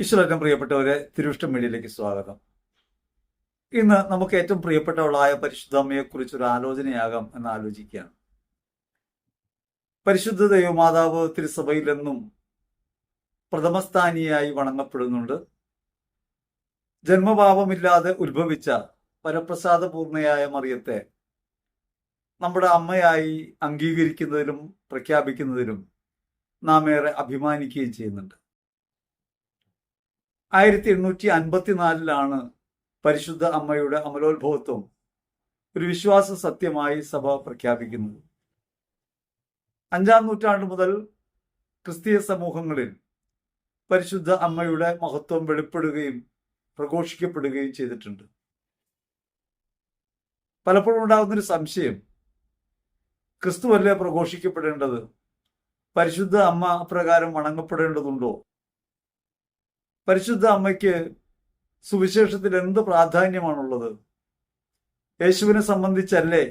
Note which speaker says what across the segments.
Speaker 1: ഈശ്വരറ്റം പ്രിയപ്പെട്ടവരെ തിരുവിഷ്ടം മീഡിയയിലേക്ക് സ്വാഗതം. ഇന്ന് നമുക്ക് ഏറ്റവും പ്രിയപ്പെട്ടവളായ പരിശുദ്ധ അമ്മയെക്കുറിച്ച് ഒരു ആലോചനയാകാം എന്ന് ആലോചിക്കുകയാണ്. പരിശുദ്ധ ദൈവമാതാവ് തിരുസഭയിലെന്നും പ്രഥമസ്ഥാനിയായി വണങ്ങപ്പെടുന്നുണ്ട്. ജന്മഭാവമില്ലാതെ ഉത്ഭവിച്ച പരപ്രസാദപൂർണയായ മറിയത്തെ നമ്മുടെ അമ്മയായി അംഗീകരിക്കുന്നതിലും പ്രഖ്യാപിക്കുന്നതിലും നാം ഏറെ അഭിമാനിക്കുകയും ചെയ്യുന്നുണ്ട്. ആയിരത്തി എണ്ണൂറ്റി അൻപത്തിനാലിലാണ് പരിശുദ്ധ അമ്മയുടെ അമലോത്ഭവത്വം ഒരു വിശ്വാസ സത്യമായി സഭ പ്രഖ്യാപിക്കുന്നത്. അഞ്ചാം നൂറ്റാണ്ട് മുതൽ ക്രിസ്തീയ സമൂഹങ്ങളിൽ പരിശുദ്ധ അമ്മയുടെ മഹത്വം വെളിപ്പെടുകയും പ്രഘോഷിക്കപ്പെടുകയും ചെയ്തിട്ടുണ്ട്. പലപ്പോഴും ഉണ്ടാകുന്നൊരു സംശയം ക്രിസ്തുവല്ലേ പ്രഘോഷിക്കപ്പെടേണ്ടത്? പരിശുദ്ധ അമ്മ അപ്രകാരം വണങ്ങപ്പെടേണ്ടതുണ്ടോ? പരിശുദ്ധ അമ്മയ്ക്ക് സുവിശേഷത്തിൽ എന്ത് പ്രാധാന്യമാണുള്ളത്? യേശുവിനെ സംബന്ധിച്ചല്ലേ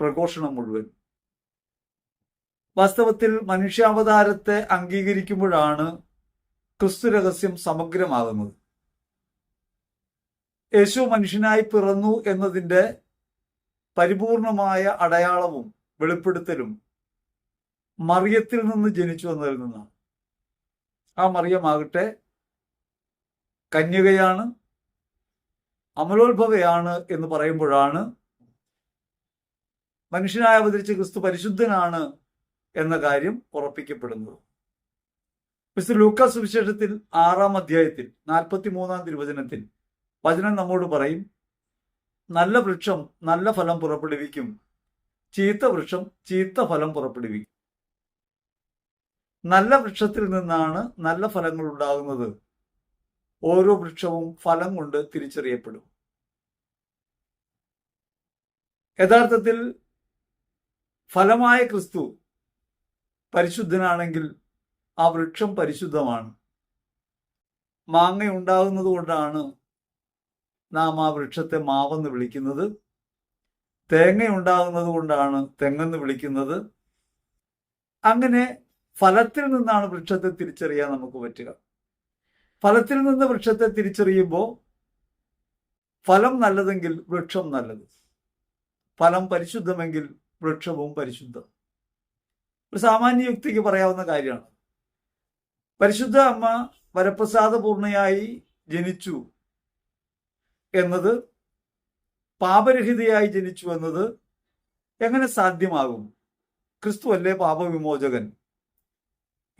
Speaker 1: പ്രഘോഷണം മുഴുവൻ? വാസ്തവത്തിൽ മനുഷ്യാവതാരത്തെ അംഗീകരിക്കുമ്പോഴാണ് ക്രിസ്തു രഹസ്യം സമഗ്രമാകുന്നത്. യേശു മനുഷ്യനായി പിറന്നു എന്നതിന്റെ പരിപൂർണമായ അടയാളവും വെളിപ്പെടുത്തലും മറിയത്തിൽ നിന്ന് ജനിച്ചു വന്നതിൽ നിന്നാണ്. ആ മറിയമാകട്ടെ കന്യകയാണ് അമലോത്ഭവയാണ് എന്ന് പറയുമ്പോഴാണ് മനുഷ്യനായ അവതരിച്ച ക്രിസ്തു പരിശുദ്ധനാണ് എന്ന കാര്യം ഉറപ്പിക്കപ്പെടുന്നത്. മിസ്റ്റർ ലൂക്കാസ് സുവിശേഷത്തിൽ ആറാം അധ്യായത്തിൽ നാൽപ്പത്തി മൂന്നാം തിരുവചനത്തിൽ വചനം നമ്മോട് പറയും നല്ല വൃക്ഷം നല്ല ഫലം പുറപ്പെടുവിക്കും ചീത്ത വൃക്ഷം ചീത്ത ഫലം പുറപ്പെടുവിക്കും. നല്ല വൃക്ഷത്തിൽ നിന്നാണ് നല്ല ഫലങ്ങൾ ഉണ്ടാകുന്നത്. ഓരോ വൃക്ഷവും ഫലം കൊണ്ട് തിരിച്ചറിയപ്പെടും. യഥാർത്ഥത്തിൽ ഫലമായ ക്രിസ്തു പരിശുദ്ധനാണെങ്കിൽ ആ വൃക്ഷം പരിശുദ്ധമാണ്. മാങ്ങ ഉണ്ടാകുന്നത് കൊണ്ടാണ് നാം ആ വൃക്ഷത്തെ മാവെന്ന് വിളിക്കുന്നത്. തേങ്ങ ഉണ്ടാകുന്നത് കൊണ്ടാണ് തെങ്ങെന്ന് വിളിക്കുന്നത്. അങ്ങനെ ഫലത്തിൽ നിന്നാണ് വൃക്ഷത്തെ തിരിച്ചറിയാൻ നമുക്ക് പറ്റുക. ഫലത്തിൽ നിന്ന് വൃക്ഷത്തെ തിരിച്ചറിയുമ്പോൾ ഫലം നല്ലതെങ്കിൽ വൃക്ഷം നല്ലത്. ഫലം പരിശുദ്ധമെങ്കിൽ വൃക്ഷവും പരിശുദ്ധം. ഒരു സാമാന്യ യുക്തിക്ക് പറയാവുന്ന കാര്യമാണ്. പരിശുദ്ധ അമ്മ വരപ്രസാദപൂർണയായി ജനിച്ചു എന്നത് പാപരഹിതയായി ജനിച്ചു എന്നത് എങ്ങനെ സാധ്യമാകും? ക്രിസ്തു അല്ലേ പാപവിമോചകൻ?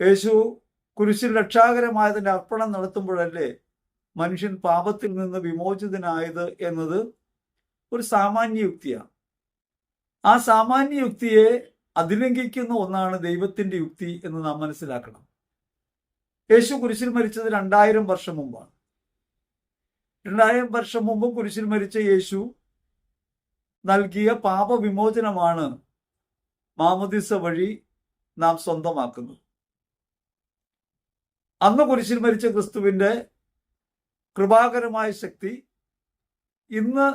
Speaker 1: യേശു കുരിശിൽ രക്ഷാകരമായതിന്റെ അർപ്പണം നടത്തുമ്പോഴല്ലേ മനുഷ്യൻ പാപത്തിൽ നിന്ന് വിമോചിതനായത് എന്നത് ഒരു സാമാന്യ യുക്തിയാണ്. ആ സാമാന്യ യുക്തിയെ അതിലംഘിക്കുന്ന ഒന്നാണ് ദൈവത്തിന്റെ യുക്തി എന്ന് നാം മനസ്സിലാക്കണം. യേശു കുരിശിൽ മരിച്ചത് രണ്ടായിരം വർഷം മുമ്പാണ്. രണ്ടായിരം വർഷം മുമ്പ് കുരിശിൽ മരിച്ച യേശു നൽകിയ പാപവിമോചനമാണ് മാമദിസ വഴി നാം സ്വന്തമാക്കുന്നത്. അന്ന് കുരിശിൽ മരിച്ച ക്രിസ്തുവിന്റെ കൃപാകരമായ ശക്തി ഇന്ന്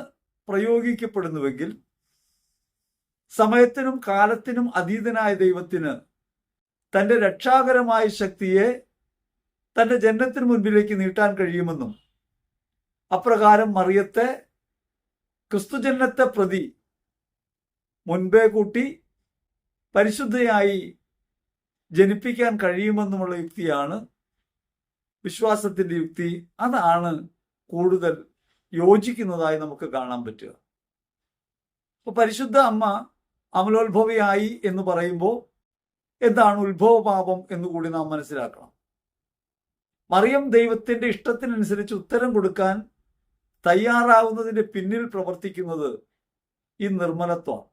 Speaker 1: പ്രയോഗിക്കപ്പെടുന്നുവെങ്കിൽ സമയത്തിനും കാലത്തിനും അതീതനായ ദൈവത്തിന് തന്റെ രക്ഷാകരമായ ശക്തിയെ തന്റെ ജനത്തിന് മുൻപിലേക്ക് നീട്ടാൻ കഴിയുമെന്നും അപ്രകാരം മറിയത്തെ ക്രിസ്തുജനത്തെ പ്രതി മുൻപേ കൂട്ടി പരിശുദ്ധയായി ജനിപ്പിക്കാൻ കഴിയുമെന്നുമുള്ള യുക്തിയാണ് വിശ്വാസത്തിന്റെ യുക്തി അതാണ് കൂടുതൽ യോജിക്കുന്നതായി നമുക്ക് കാണാൻ പറ്റുക. അപ്പൊ പരിശുദ്ധ അമ്മ അമലോത്ഭവിയായി എന്ന് പറയുമ്പോൾ എന്താണ് ഉത്ഭവപാപം എന്ന് കൂടി നാം മനസ്സിലാക്കണം. മറിയം ദൈവത്തിന്റെ ഇഷ്ടത്തിനനുസരിച്ച് ഉത്തരം കൊടുക്കാൻ തയ്യാറാവുന്നതിന്റെ പിന്നിൽ പ്രവർത്തിക്കുന്നത് ഈ നിർമ്മലത്വമാണ്.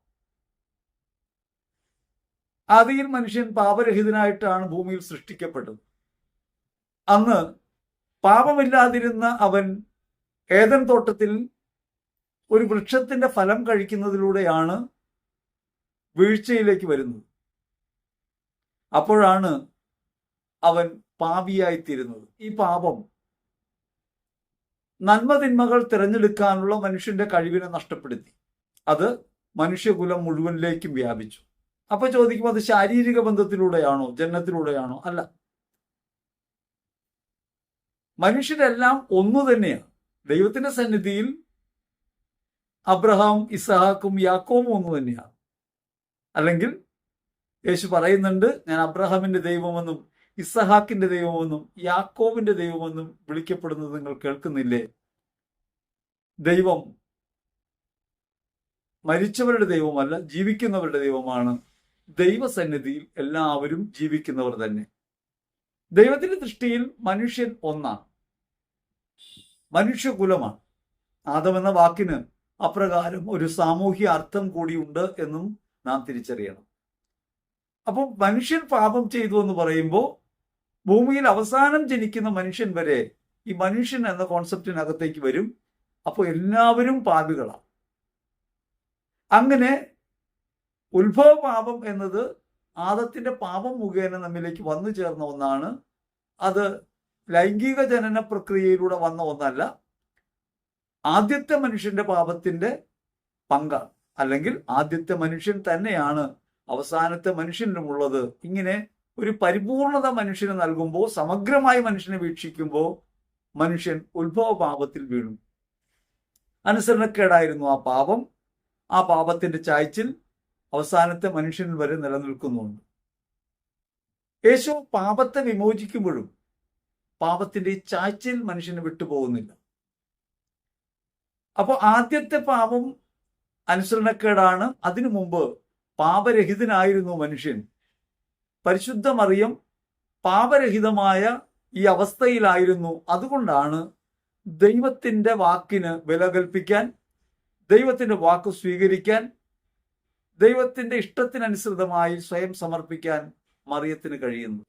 Speaker 1: ആദിയിൽ മനുഷ്യൻ പാപരഹിതനായിട്ടാണ് ഭൂമിയിൽ സൃഷ്ടിക്കപ്പെട്ടത് അന്ന് പാപമില്ലാതിരുന്ന അവൻ ഏതൻ തോട്ടത്തിൽ ഒരു വൃക്ഷത്തിന്റെ ഫലം കഴിക്കുന്നതിലൂടെയാണ് വീഴ്ചയിലേക്ക് വരുന്നത്. അപ്പോഴാണ് അവൻ പാപിയായിത്തീരുന്നത്. ഈ പാപം നന്മതിന്മകൾ തിരഞ്ഞെടുക്കാനുള്ള മനുഷ്യന്റെ കഴിവിനെ നഷ്ടപ്പെടുത്തി. അത് മനുഷ്യകുലം മുഴുവനിലേക്കും വ്യാപിച്ചു. അപ്പൊ ചോദിക്കും അത് ശാരീരിക ബന്ധത്തിലൂടെയാണോ ജനനത്തിലൂടെയാണോ? അല്ല. മനുഷ്യരെല്ലാം ഒന്നു തന്നെയാണ്. ദൈവത്തിന്റെ സന്നിധിയിൽ അബ്രഹാം ഇസഹാക്കും യാക്കോവും ഒന്നു തന്നെയാണ്. അല്ലെങ്കിൽ യേശു പറയുന്നുണ്ട് ഞാൻ അബ്രഹാമിന്റെ ദൈവമെന്നും ഇസഹാക്കിന്റെ ദൈവമെന്നും യാക്കോവിന്റെ ദൈവമെന്നും വിളിക്കപ്പെടുന്നത് നിങ്ങൾ കേൾക്കുന്നില്ലേ? ദൈവം മരിച്ചവരുടെ ദൈവമല്ല ജീവിക്കുന്നവരുടെ ദൈവമാണ്. ദൈവസന്നിധിയിൽ എല്ലാവരും ജീവിക്കുന്നവർ തന്നെ. ദൈവത്തിന്റെ ദൃഷ്ടിയിൽ മനുഷ്യൻ ഒന്നാണ്. മനുഷ്യകുലമാണ്. ആദം എന്ന വാക്കിന് അപ്രകാരം ഒരു സാമൂഹ്യ അർത്ഥം കൂടിയുണ്ട് എന്നും നാം തിരിച്ചറിയണം. അപ്പോൾ മനുഷ്യൻ പാപം ചെയ്തു എന്ന് പറയുമ്പോൾ ഭൂമിയിൽ അവസാനം ജനിക്കുന്ന മനുഷ്യൻ വരെ ഈ മനുഷ്യൻ എന്ന കോൺസെപ്റ്റിനകത്തേക്ക് വരും. അപ്പോൾ എല്ലാവരും പാപികളാണ്. അങ്ങനെ ഉത്ഭവ പാപം എന്നത് ആദത്തിന്റെ പാപം മുഖേന നമ്മിലേക്ക് വന്നു ചേർന്ന ഒന്നാണ്. അത് ലൈംഗിക ജനന പ്രക്രിയയിലൂടെ വന്ന ഒന്നല്ല. ആദ്യത്തെ മനുഷ്യന്റെ പാപത്തിന്റെ പങ്കാണ്. അല്ലെങ്കിൽ ആദ്യത്തെ മനുഷ്യൻ തന്നെയാണ് അവസാനത്തെ മനുഷ്യനുമുള്ളത്. ഇങ്ങനെ ഒരു പരിപൂർണത മനുഷ്യന് നൽകുമ്പോൾ സമഗ്രമായി മനുഷ്യനെ വീക്ഷിക്കുമ്പോൾ മനുഷ്യൻ ഉത്ഭവ പാപത്തിൽ വീണു. അനുസരണക്കേടായിരുന്നു ആ പാപം. ആ പാപത്തിന്റെ ചായ്ച്ചിൽ അവസാനത്തെ മനുഷ്യൻ വരെ നിലനിൽക്കുന്നുണ്ട്. യേശു പാപത്തെ വിമോചിക്കുമ്പോഴും പാപത്തിന്റെ ചാച്ചിൽ മനുഷ്യന് വിട്ടുപോകുന്നില്ല. അപ്പോൾ ആദ്യത്തെ പാപം അനുസരണക്കേടാണ്. അതിനു മുമ്പ് പാപരഹിതനായിരുന്നു മനുഷ്യൻ. പരിശുദ്ധ മറിയം പാപരഹിതമായ ഈ അവസ്ഥയിലായിരുന്നു. അതുകൊണ്ടാണ് ദൈവത്തിന്റെ വാക്കിന് വില കൽപ്പിക്കാൻ ദൈവത്തിന്റെ വാക്ക് സ്വീകരിക്കാൻ ദൈവത്തിന്റെ ഇഷ്ടത്തിനനുസൃതമായി സ്വയം സമർപ്പിക്കാൻ മറിയത്തിന് കഴിയുന്നു.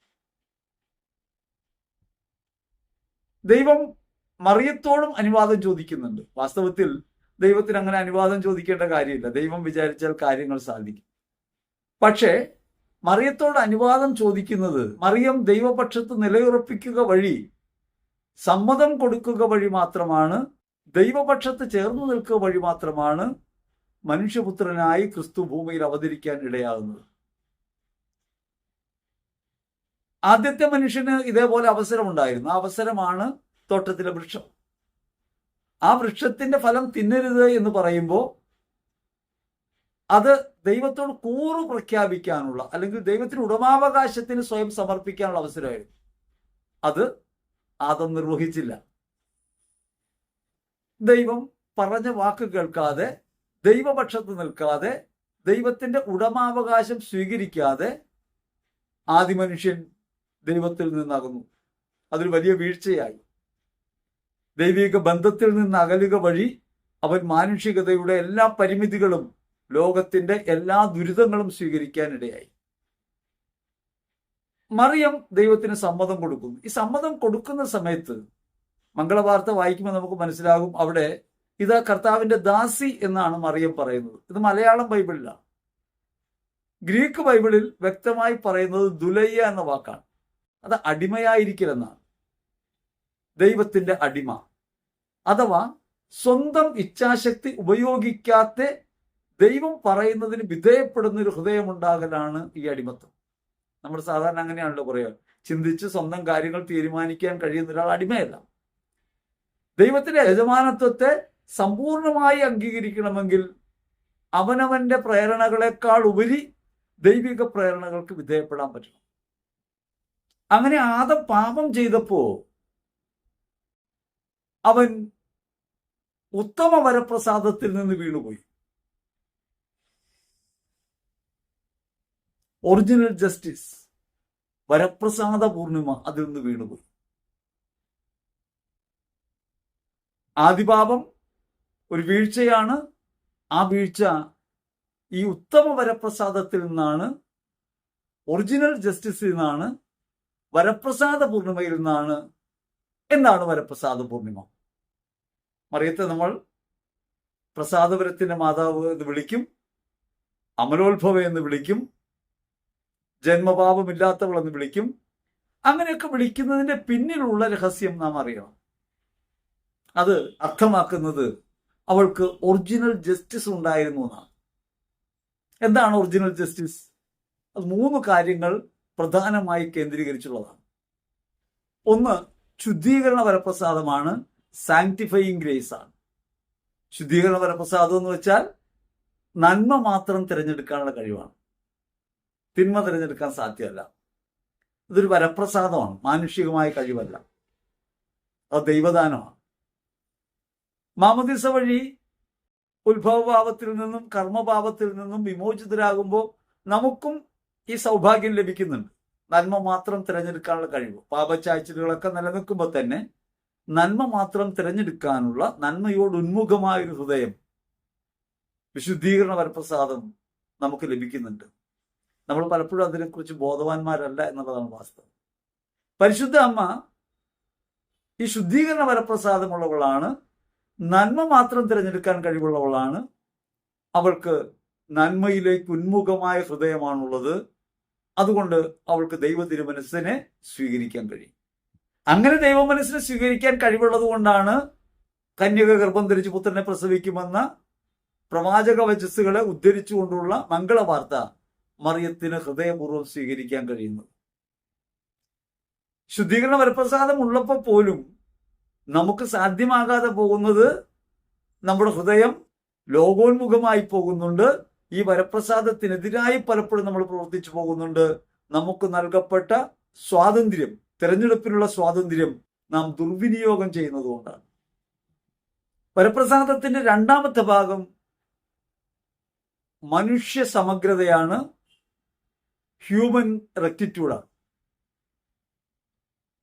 Speaker 1: ദൈവം മറിയത്തോടും അനുവാദം ചോദിക്കുന്നുണ്ട്. വാസ്തവത്തിൽ ദൈവത്തിന് അങ്ങനെ അനുവാദം ചോദിക്കേണ്ട കാര്യമില്ല. ദൈവം വിചാരിച്ചാൽ കാര്യങ്ങൾ സാധിക്കും. പക്ഷേ മറിയത്തോട് അനുവാദം ചോദിക്കുന്നത് മറിയം ദൈവപക്ഷത്ത് നിലയുറപ്പിക്കുക വഴി സമ്മതം കൊടുക്കുക വഴി മാത്രമാണ് ദൈവപക്ഷത്ത് ചേർന്ന് നിൽക്കുക വഴി മാത്രമാണ് മനുഷ്യപുത്രനായി ക്രിസ്തു ഭൂമിയിൽ അവതരിക്കാൻ ഇടയാകുന്നത്. ആദ്യത്തെ മനുഷ്യന് ഇതേപോലെ അവസരമുണ്ടായിരുന്നു. ആ അവസരമാണ് തോട്ടത്തിലെ വൃക്ഷം. ആ വൃക്ഷത്തിന്റെ ഫലം തിന്നരുത് എന്ന് പറയുമ്പോൾ അത് ദൈവത്തോട് കൂറു പ്രഖ്യാപിക്കാനുള്ള അല്ലെങ്കിൽ ദൈവത്തിന് ഉടമാവകാശത്തിന് സ്വയം സമർപ്പിക്കാനുള്ള അവസരമായിരുന്നു. അത് ആദം നിർവഹിച്ചില്ല. ദൈവം പറഞ്ഞ വാക്ക് കേൾക്കാതെ ദൈവപക്ഷത്ത് നിൽക്കാതെ ദൈവത്തിന്റെ ഉടമാവകാശം സ്വീകരിക്കാതെ ആദിമനുഷ്യൻ ദൈവത്തിൽ നിന്നകന്നു. അതൊരു വലിയ വീഴ്ചയായി. ദൈവിക ബന്ധത്തിൽ നിന്ന് അകലുക വഴി അവൻ മാനുഷികതയുടെ എല്ലാ പരിമിതികളും ലോകത്തിന്റെ എല്ലാ ദുരിതങ്ങളും സ്വീകരിക്കാനിടയായി. മറിയം ദൈവത്തിന് സമ്മതം കൊടുക്കുന്നു. ഈ സമ്മതം കൊടുക്കുന്ന സമയത്ത് മംഗളവാർത്ത വായിക്കുമ്പോൾ നമുക്ക് മനസ്സിലാകും അവിടെ ഇത് കർത്താവിന്റെ ദാസി എന്നാണ് മറിയം പറയുന്നത്. ഇത് മലയാളം ബൈബിളിലാണ് ഗ്രീക്ക് ബൈബിളിൽ വ്യക്തമായി പറയുന്നത് ദുലയ്യ എന്ന വാക്കാണ്. അത് അടിമയായിരിക്കലെന്നാണ്. ദൈവത്തിന്റെ അടിമ. അഥവാ സ്വന്തം ഇച്ഛാശക്തി ഉപയോഗിക്കാത്ത ദൈവം പറയുന്നതിന് വിധേയപ്പെടുന്ന ഒരു ഹൃദയമുണ്ടാകലാണ് ഈ അടിമത്വം നമ്മൾ സാധാരണ അങ്ങനെയാണല്ലോ പറയുക ചിന്തിച്ച് സ്വന്തം കാര്യങ്ങൾ തീരുമാനിക്കാൻ കഴിയുന്ന ഒരാൾ അടിമയല്ല. ദൈവത്തിന്റെ യജമാനത്വത്തെ സമ്പൂർണമായി അംഗീകരിക്കണമെങ്കിൽ അവനവന്റെ പ്രേരണകളെക്കാൾ ഉപരി ദൈവിക പ്രേരണകൾക്ക് വിധേയപ്പെടാൻ പറ്റണം. അങ്ങനെ ആദം പാപം ചെയ്തപ്പോ അവൻ ഉത്തമ വരപ്രസാദത്തിൽ നിന്ന് വീണുപോയി. ഒറിജിനൽ ജസ്റ്റിസ് വരപ്രസാദ പൂർണിമ അതിൽ നിന്ന് വീണുപോയി. ആദിപാപം ഒരു വീഴ്ചയാണ്. ആ വീഴ്ച ഈ ഉത്തമ വരപ്രസാദത്തിൽ നിന്നാണ് ഒറിജിനൽ ജസ്റ്റിസിൽ നിന്നാണ് വരപ്രസാദ പൂർണിമയിൽ നിന്നാണ് എന്താണ് വരപ്രസാദ പൂർണിമ മറിയത്തെ നമ്മൾ പ്രസാദപുരത്തിന്റെ മാതാവ് എന്ന് വിളിക്കും അമലോത്ഭവ എന്ന് വിളിക്കും ജന്മപാപമില്ലാത്തവൾ എന്ന് വിളിക്കും അങ്ങനെയൊക്കെ വിളിക്കുന്നതിന്റെ പിന്നിലുള്ള രഹസ്യം നാം അറിയണം. അത് അർത്ഥമാക്കുന്നത് അവൾക്ക് ഒറിജിനൽ ജസ്റ്റിസ് ഉണ്ടായിരുന്നു എന്നാണ്. എന്താണ് ഒറിജിനൽ ജസ്റ്റിസ് അത് മൂന്ന് കാര്യങ്ങൾ പ്രധാനമായി കേന്ദ്രീകരിച്ചുള്ളതാണ്. ഒന്ന് ശുദ്ധീകരണ വരപ്രസാദമാണ് സാങ്ക്ടിഫയിങ് ഗ്രേസ് ആണ്. ശുദ്ധീകരണ വരപ്രസാദം എന്ന് വെച്ചാൽ നന്മ മാത്രം തിരഞ്ഞെടുക്കാനുള്ള കഴിവാണ്. തിന്മ തിരഞ്ഞെടുക്കാൻ സാധ്യമല്ല. ഇതൊരു വരപ്രസാദമാണ് മാനുഷികമായ കഴിവല്ല. അത് ദൈവദാനമാണ്. മാമദിസ വഴി ഉത്ഭവഭാവത്തിൽ നിന്നും കർമ്മഭാവത്തിൽ നിന്നും വിമോചിതരാകുമ്പോൾ നമുക്കും ഈ സൗഭാഗ്യം ലഭിക്കുന്നുണ്ട്. നന്മ മാത്രം തിരഞ്ഞെടുക്കാനുള്ള കഴിവ്. പാപച്ചാഴ്ചകളൊക്കെ നിലനിൽക്കുമ്പോൾ തന്നെ നന്മ മാത്രം തിരഞ്ഞെടുക്കാനുള്ള നന്മയോട് ഉന്മുഖമായ ഒരു ഹൃദയം വിശുദ്ധീകരണ വരപ്രസാദം നമുക്ക് ലഭിക്കുന്നുണ്ട്. നമ്മൾ പലപ്പോഴും അതിനെക്കുറിച്ച് ബോധവാന്മാരല്ല എന്നുള്ളതാണ് വാസ്തവം. പരിശുദ്ധ അമ്മ ഈ ശുദ്ധീകരണ വരപ്രസാദമുള്ളവളാണ് നന്മ മാത്രം തിരഞ്ഞെടുക്കാൻ കഴിവുള്ളവളാണ്. അവൾക്ക് നന്മയിലേക്ക് ഉന്മുഖമായ ഹൃദയമാണുള്ളത്. അതുകൊണ്ട് അവൾക്ക് ദൈവ തിരുമനസ്സിനെ സ്വീകരിക്കാൻ കഴിയും. അങ്ങനെ ദൈവ മനസ്സിനെ സ്വീകരിക്കാൻ കഴിവുള്ളത് കൊണ്ടാണ് കന്യക ഗർഭം ധരിച്ച് പുത്രനെ പ്രസവിക്കുമെന്ന പ്രവാചക വചസ്സുകളെ ഉദ്ധരിച്ചുകൊണ്ടുള്ള മംഗളവാർത്ത മറിയത്തിന് ഹൃദയപൂർവം സ്വീകരിക്കാൻ കഴിയുന്നത്. ശുദ്ധീകരണ വരപ്രസാദം ഉള്ളപ്പോൾ പോലും നമുക്ക് സാധ്യമാകാതെ പോകുന്നത് നമ്മുടെ ഹൃദയം ലോകോന്മുഖമായി പോകുന്നുണ്ട്. ഈ വരപ്രസാദത്തിനെതിരായി പലപ്പോഴും നമ്മൾ പ്രവർത്തിച്ചു പോകുന്നുണ്ട്. നമുക്ക് നൽകപ്പെട്ട സ്വാതന്ത്ര്യം തിരഞ്ഞെടുപ്പിനുള്ള സ്വാതന്ത്ര്യം നാം ദുർവിനിയോഗം ചെയ്യുന്നതുകൊണ്ടാണ് വരപ്രസാദത്തിന്റെ രണ്ടാമത്തെ ഭാഗം മനുഷ്യ സമഗ്രതയാണ്. ഹ്യൂമൻ റെക്റ്റിറ്റ്യൂഡാണ്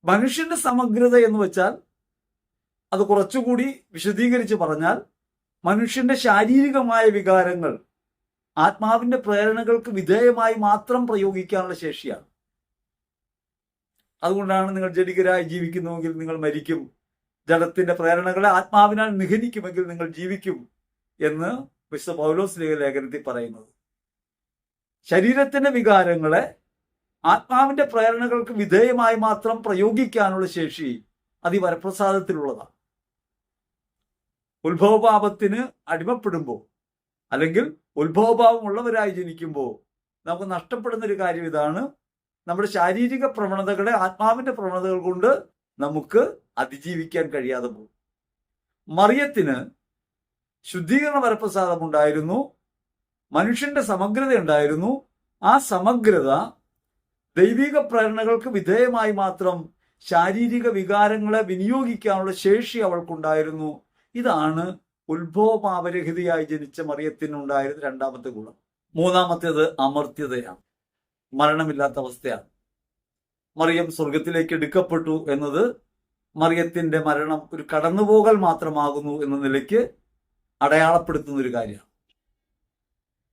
Speaker 1: മനുഷ്യന്റെ സമഗ്രത എന്ന് വെച്ചാൽ അത് കുറച്ചുകൂടി വിശദീകരിച്ച് പറഞ്ഞാൽ മനുഷ്യന്റെ ശാരീരികമായ വികാരങ്ങൾ ആത്മാവിന്റെ പ്രേരണകൾക്ക് വിധേയമായി മാത്രം പ്രയോഗിക്കാനുള്ള ശേഷിയാണ്. അതുകൊണ്ടാണ് നിങ്ങൾ ജഡികരായി ജീവിക്കുന്നുവെങ്കിൽ നിങ്ങൾ മരിക്കും. ജഡത്തിന്റെ പ്രേരണകളെ ആത്മാവിനാൽ നിഹനിക്കുമെങ്കിൽ നിങ്ങൾ ജീവിക്കും എന്ന് വിശുദ്ധ പൗലോസ് ലേഖനത്തിൽ പറയുന്നത്. ശരീരത്തിന്റെ വികാരങ്ങളെ ആത്മാവിന്റെ പ്രേരണകൾക്ക് വിധേയമായി മാത്രം പ്രയോഗിക്കാനുള്ള ശേഷി അത് ഈ വരപ്രസാദത്തിലുള്ളതാണ് ഉത്ഭവപാപത്തിന് അടിമപ്പെടുമ്പോൾ അല്ലെങ്കിൽ ഉത്ഭവഭാവം ഉള്ളവരായി ജനിക്കുമ്പോൾ നമുക്ക് നഷ്ടപ്പെടുന്ന ഒരു കാര്യം ഇതാണ്. നമ്മുടെ ശാരീരിക പ്രവണതകളെ ആത്മാവിന്റെ പ്രവണതകൾ കൊണ്ട് നമുക്ക് അതിജീവിക്കാൻ കഴിയാതെ പോകും. മറിയത്തിന് ശുദ്ധീകരണ വരപ്രസാദം ഉണ്ടായിരുന്നു മനുഷ്യന്റെ സമഗ്രത ഉണ്ടായിരുന്നു. ആ സമഗ്രത ദൈവിക പ്രേരണകൾക്ക് വിധേയമായി മാത്രം ശാരീരിക വികാരങ്ങളെ വിനിയോഗിക്കാനുള്ള ശേഷി അവൾക്കുണ്ടായിരുന്നു. ഇതാണ് ഉത്ഭവപാപരഹിതയായി ജനിച്ച മറിയത്തിനുണ്ടായിരുന്ന രണ്ടാമത്തെ ഗുണം. മൂന്നാമത്തേത് അമർത്യതയാണ്. മരണമില്ലാത്ത അവസ്ഥയാണ്. മറിയം സ്വർഗത്തിലേക്ക് എടുക്കപ്പെട്ടു എന്നത് മറിയത്തിന്റെ മരണം ഒരു കടന്നുപോകൽ മാത്രമാകുന്നു എന്ന നിലയ്ക്ക് അടയാളപ്പെടുത്തുന്ന ഒരു കാര്യമാണ്.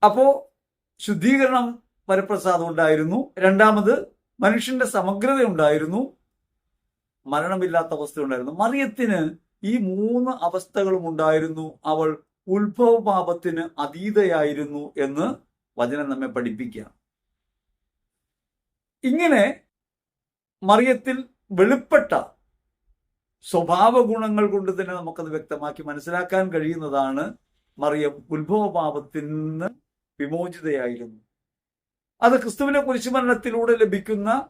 Speaker 1: അപ്പോ ശുദ്ധീകരണം വരപ്രസാദം ഉണ്ടായിരുന്നു. രണ്ടാമത് മനുഷ്യന്റെ സമഗ്രത ഉണ്ടായിരുന്നു മരണമില്ലാത്ത അവസ്ഥ ഉണ്ടായിരുന്നു മറിയത്തിന് ഈ മൂന്ന് അവസ്ഥകളും ഉണ്ടായിരുന്നു. അവൾ ഉത്ഭവപാപത്തിന് അതീതയായിരുന്നു എന്ന് വചനം നമ്മെ പഠിപ്പിക്കുക. ഇങ്ങനെ മറിയത്തിൽ വെളിപ്പെട്ട സ്വഭാവ ഗുണങ്ങൾ കൊണ്ട് തന്നെ നമുക്കത് വ്യക്തമാക്കി മനസ്സിലാക്കാൻ കഴിയുന്നതാണ് മറിയം ഉത്ഭവപാപത്തിൽ നിന്ന് വിമോചിതയായിരുന്നു. അത് ക്രിസ്തുവിനെ കുരിശുമരണത്തിലൂടെ ലഭിക്കുന്ന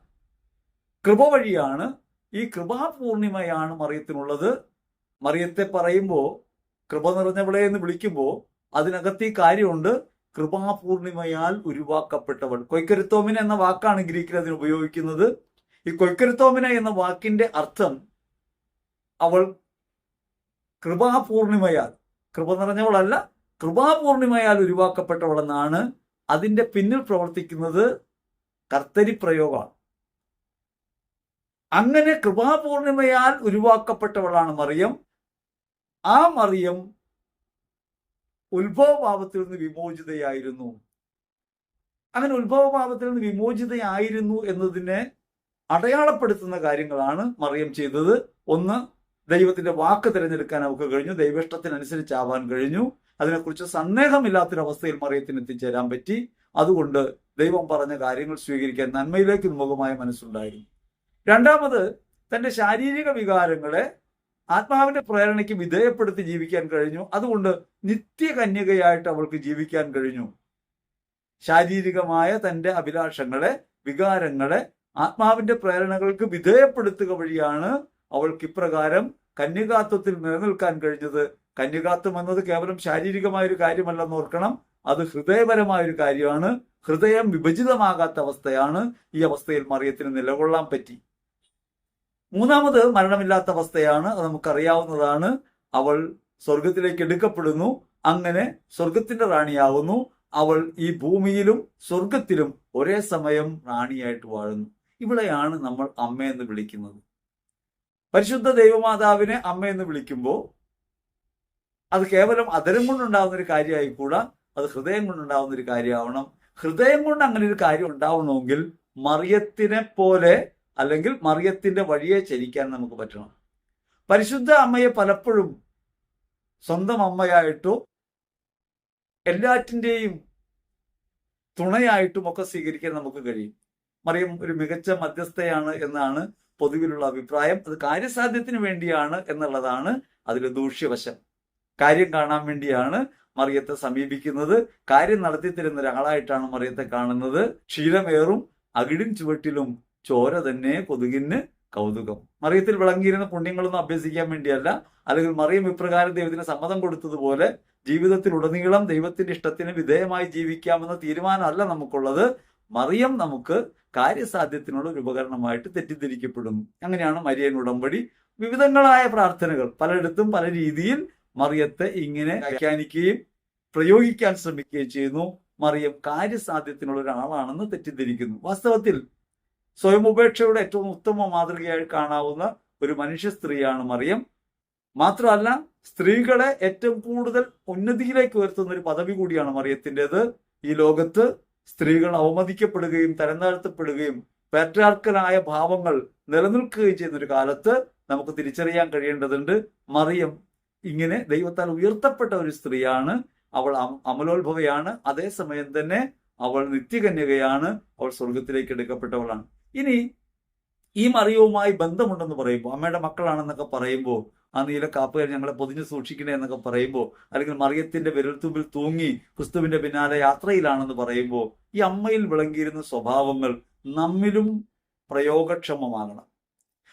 Speaker 1: കൃപ വഴിയാണ് ഈ കൃപാപൂർണിമയാണ് മറിയത്തിനുള്ളത്. മറിയത്തെ പറയുമ്പോൾ കൃപ നിറഞ്ഞവളെ എന്ന് വിളിക്കുമ്പോൾ അതിനകത്ത് ഈ കാര്യമുണ്ട്. കൃപാപൂർണിമയാൽ ഉരുവാക്കപ്പെട്ടവൾ. കൊയ്ക്കരുത്തോമിന എന്ന വാക്കാണ് ഗ്രീക്കിൽ അതിന് ഉപയോഗിക്കുന്നത്. ഈ കൊയ്ക്കരുത്തോമിന എന്ന വാക്കിന്റെ അർത്ഥം അവൾ കൃപാപൂർണിമയാൽ കൃപ നിറഞ്ഞവളല്ല കൃപാപൂർണിമയാൽ ഉരുവാക്കപ്പെട്ടവളെന്നാണ് അതിന്റെ പിന്നിൽ പ്രവർത്തിക്കുന്നത് കർത്തരി പ്രയോഗമാണ്. അങ്ങനെ കൃപാപൂർണിമയാൽ ഉരുവാക്കപ്പെട്ടവളാണ് മറിയം. ആ മറിയം ഉത്ഭവഭാവത്തിൽ നിന്ന് വിമോചിതയായിരുന്നു. അങ്ങനെ ഉത്ഭവഭാവത്തിൽ നിന്ന് വിമോചിതയായിരുന്നു എന്നതിനെ അടയാളപ്പെടുത്തുന്ന കാര്യങ്ങളാണ് മറിയം ചെയ്തത്. ഒന്ന് ദൈവത്തിന്റെ വാക്ക് തിരഞ്ഞെടുക്കാൻ അവർക്ക് കഴിഞ്ഞു. ദൈവേഷ്ടത്തിനനുസരിച്ചാവാൻ കഴിഞ്ഞു. അതിനെക്കുറിച്ച് സന്ദേഹമില്ലാത്തൊരവസ്ഥയിൽ മറിയത്തിന് എത്തിച്ചേരാൻ പറ്റി. അതുകൊണ്ട് ദൈവം പറഞ്ഞ കാര്യങ്ങൾ സ്വീകരിക്കാൻ നന്മയിലേക്ക് മുഖമായ മനസ്സുണ്ടായിരുന്നു. രണ്ടാമത് തന്റെ ശാരീരിക വികാരങ്ങളെ ആത്മാവിന്റെ പ്രേരണയ്ക്ക് വിധേയപ്പെടുത്തി ജീവിക്കാൻ കഴിഞ്ഞു. അതുകൊണ്ട് നിത്യകന്യകയായിട്ട് അവൾക്ക് ജീവിക്കാൻ കഴിഞ്ഞു. ശാരീരികമായ തന്റെ അഭിലാഷങ്ങളെ വികാരങ്ങളെ ആത്മാവിന്റെ പ്രേരണകൾക്ക് വിധേയപ്പെടുത്തുക വഴിയാണ് അവൾക്ക് ഇപ്രകാരം കന്യകാത്വത്തിൽ നിലനിൽക്കാൻ കഴിഞ്ഞത്. കന്യകാത്വം എന്നത് കേവലം ശാരീരികമായ ഒരു കാര്യമല്ലെന്ന് ഓർക്കണം. അത് ഹൃദയപരമായ ഒരു കാര്യമാണ്. ഹൃദയം വിഭജിതമാകാത്ത അവസ്ഥയാണ് ഈ അവസ്ഥയിൽ മറിയത്തിന് നിലകൊള്ളാൻ പറ്റി. മൂന്നാമത് മരണമില്ലാത്ത അവസ്ഥയാണ് അത് നമുക്കറിയാവുന്നതാണ്. അവൾ സ്വർഗത്തിലേക്ക് എടുക്കപ്പെടുന്നു. അങ്ങനെ സ്വർഗത്തിന്റെ റാണിയാവുന്നു. അവൾ ഈ ഭൂമിയിലും സ്വർഗത്തിലും ഒരേ സമയം റാണിയായിട്ട് വാഴുന്നു. ഇവിടെയാണ് നമ്മൾ അമ്മ എന്ന് വിളിക്കുന്നത്. പരിശുദ്ധ ദൈവമാതാവിനെ അമ്മ എന്ന് വിളിക്കുമ്പോൾ അത് കേവലം അതരം കൊണ്ടുണ്ടാവുന്ന ഒരു കാര്യമായി കൂടാ അത് ഹൃദയം കൊണ്ടുണ്ടാവുന്ന ഒരു കാര്യമാവണം. ഹൃദയം കൊണ്ട് അങ്ങനെ ഒരു കാര്യം ഉണ്ടാവണമെങ്കിൽ മറിയത്തിനെ പോലെ അല്ലെങ്കിൽ മറിയത്തിന്റെ വഴിയെ ചലിക്കാൻ നമുക്ക് പറ്റണം. പരിശുദ്ധ അമ്മയെ പലപ്പോഴും സ്വന്തം അമ്മയായിട്ടോ എല്ലാറ്റിന്റെയും തുണയായിട്ടും ഒക്കെ സ്വീകരിക്കാൻ നമുക്ക് കഴിയും. മറിയം ഒരു മികച്ച മധ്യസ്ഥയാണ് എന്നാണ് പൊതുവിലുള്ള അഭിപ്രായം. അത് കാര്യസാധ്യത്തിന് വേണ്ടിയാണ് എന്നുള്ളതാണ് അതിലെ ദൂഷ്യവശം. കാര്യം കാണാൻ വേണ്ടിയാണ് മറിയത്തെ സമീപിക്കുന്നത്. കാര്യം നടത്തി തരുന്ന ഒരാളായിട്ടാണ് മറിയത്തെ കാണുന്നത്. ക്ഷീരമേറും അകിടും ചുവട്ടിലും ചോര തന്നെ കൊതുകിന് കൗതുകം. മറിയത്തിൽ വിളങ്ങിയിരുന്ന പുണ്യങ്ങളൊന്നും അഭ്യസിക്കാൻ വേണ്ടിയല്ല. അല്ലെങ്കിൽ മറിയം ഇപ്രകാരം ദൈവത്തിന് സമ്മതം കൊടുത്തതുപോലെ ജീവിതത്തിൽ ഉടനീളം ദൈവത്തിന്റെ ഇഷ്ടത്തിന് വിധേയമായി ജീവിക്കാമെന്ന തീരുമാനമല്ല നമുക്കുള്ളത്. മറിയം നമുക്ക് കാര്യസാധ്യത്തിനുള്ള ഒരു ഉപകരണമായിട്ട് തെറ്റിദ്ധരിക്കപ്പെടും. അങ്ങനെയാണ് മരിയൻ ഉടമ്പടി. വിവിധങ്ങളായ പ്രാർത്ഥനകൾ. പലയിടത്തും പല രീതിയിൽ മറിയത്തെ ഇങ്ങനെ വ്യാഖ്യാനിക്കുകയും പ്രയോഗിക്കാൻ ശ്രമിക്കുകയും ചെയ്യുന്നു. മറിയം കാര്യസാധ്യത്തിനുള്ള ഒരാളാണെന്ന് തെറ്റിദ്ധരിക്കുന്നു. വാസ്തവത്തിൽ സ്വയം ഉപേക്ഷയുടെ ഏറ്റവും ഉത്തമ മാതൃകയായി കാണാവുന്ന ഒരു മനുഷ്യ സ്ത്രീയാണ് മറിയം. മാത്രമല്ല സ്ത്രീകളെ ഏറ്റവും കൂടുതൽ ഉന്നതിയിലേക്ക് ഉയർത്തുന്ന ഒരു പദവി കൂടിയാണ് മറിയത്തിന്റെത്. ഈ ലോകത്ത് സ്ത്രീകൾ അവമതിക്കപ്പെടുകയും തരംതാഴ്ത്തപ്പെടുകയും പാട്രാർക്കലായ ഭാവങ്ങൾ നിലനിൽക്കുകയും ചെയ്യുന്ന ഒരു കാലത്ത് നമുക്ക് തിരിച്ചറിയാൻ കഴിയേണ്ടതുണ്ട്. മറിയം ഇങ്ങനെ ദൈവത്താൽ ഉയർത്തപ്പെട്ട ഒരു സ്ത്രീയാണ്. അവൾ അമ- അമലോത്ഭവയാണ്. അതേസമയം തന്നെ അവൾ നിത്യകന്യകയാണ്. അവൾ സ്വർഗത്തിലേക്ക് എടുക്കപ്പെട്ടവളാണ്. ഇനി ഈ മറിയവുമായി ബന്ധമുണ്ടെന്ന് പറയുമ്പോൾ അമ്മയുടെ മക്കളാണെന്നൊക്കെ പറയുമ്പോൾ ആ നീല കാപ്പുകൾ ഞങ്ങളെ പൊതിഞ്ഞു സൂക്ഷിക്കണേ എന്നൊക്കെ പറയുമ്പോൾ അല്ലെങ്കിൽ മറിയത്തിന്റെ വിരൽത്തുമ്പിൽ തൂങ്ങി ക്രിസ്തുവിന്റെ പിന്നാലെ യാത്രയിലാണെന്ന് പറയുമ്പോൾ ഈ അമ്മയിൽ വിളങ്ങിയിരുന്ന സ്വഭാവങ്ങൾ നമ്മിലും പ്രയോഗക്ഷമമാകണം.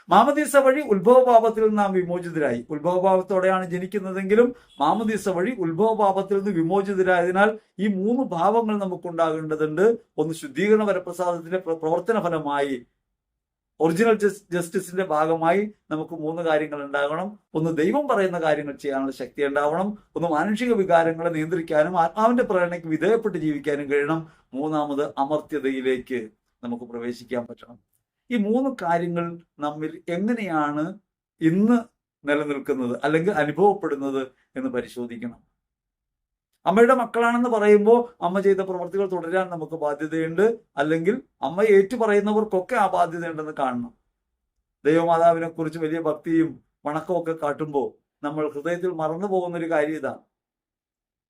Speaker 1: മാമദീസ വഴി ഉത്ഭവപാപത്തിൽ നിന്ന് നാം വിമോചിതരായി. ഉത്ഭവപാപത്തോടെയാണ് ജനിക്കുന്നതെങ്കിലും മാമദീസ വഴി ഉത്ഭവപാപത്തിൽ നിന്ന് വിമോചിതരായതിനാൽ ഈ മൂന്ന് ഭാവങ്ങൾ നമുക്കുണ്ടാകേണ്ടതുണ്ട്. ഒന്ന് ശുദ്ധീകരണ വരപ്രസാദത്തിന്റെ പ്രവർത്തന ഫലമായി ഒറിജിനൽ ജസ്റ്റിസിന്റെ ഭാഗമായി നമുക്ക് മൂന്ന് കാര്യങ്ങൾ ഉണ്ടാകണം. ഒന്ന് ദൈവം പറയുന്ന കാര്യങ്ങൾ ചെയ്യാനുള്ള ശക്തി ഉണ്ടാവണം. ഒന്ന് മാനുഷിക വികാരങ്ങളെ നിയന്ത്രിക്കാനും ആത്മാവിന്റെ പ്രേരണയ്ക്ക് വിധേയപ്പെട്ട് ജീവിക്കാനും കഴിയണം. മൂന്നാമത് അമർത്യതയിലേക്ക് നമുക്ക് പ്രവേശിക്കാൻ പറ്റണം. ഈ മൂന്ന് കാര്യങ്ങൾ നമ്മിൽ എങ്ങനെയാണ് ഇന്ന് നിലനിൽക്കുന്നത് അല്ലെങ്കിൽ അനുഭവപ്പെടുന്നത് എന്ന് പരിശോധിക്കണം. അമ്മയുടെ മക്കളാണെന്ന് പറയുമ്പോൾ അമ്മ ചെയ്ത പ്രവർത്തികൾ തുടരാൻ നമുക്ക് ബാധ്യതയുണ്ട്. അല്ലെങ്കിൽ അമ്മ ഏറ്റു പറയുന്നവർക്കൊക്കെ ആ ബാധ്യതയുണ്ടെന്ന് കാണണം. ദൈവമാതാവിനെ കുറിച്ച് വലിയ ഭക്തിയും വണക്കമൊക്കെ കാട്ടുമ്പോൾ നമ്മൾ ഹൃദയത്തിൽ മറന്നു പോകുന്ന ഒരു കാര്യം ഇതാണ്.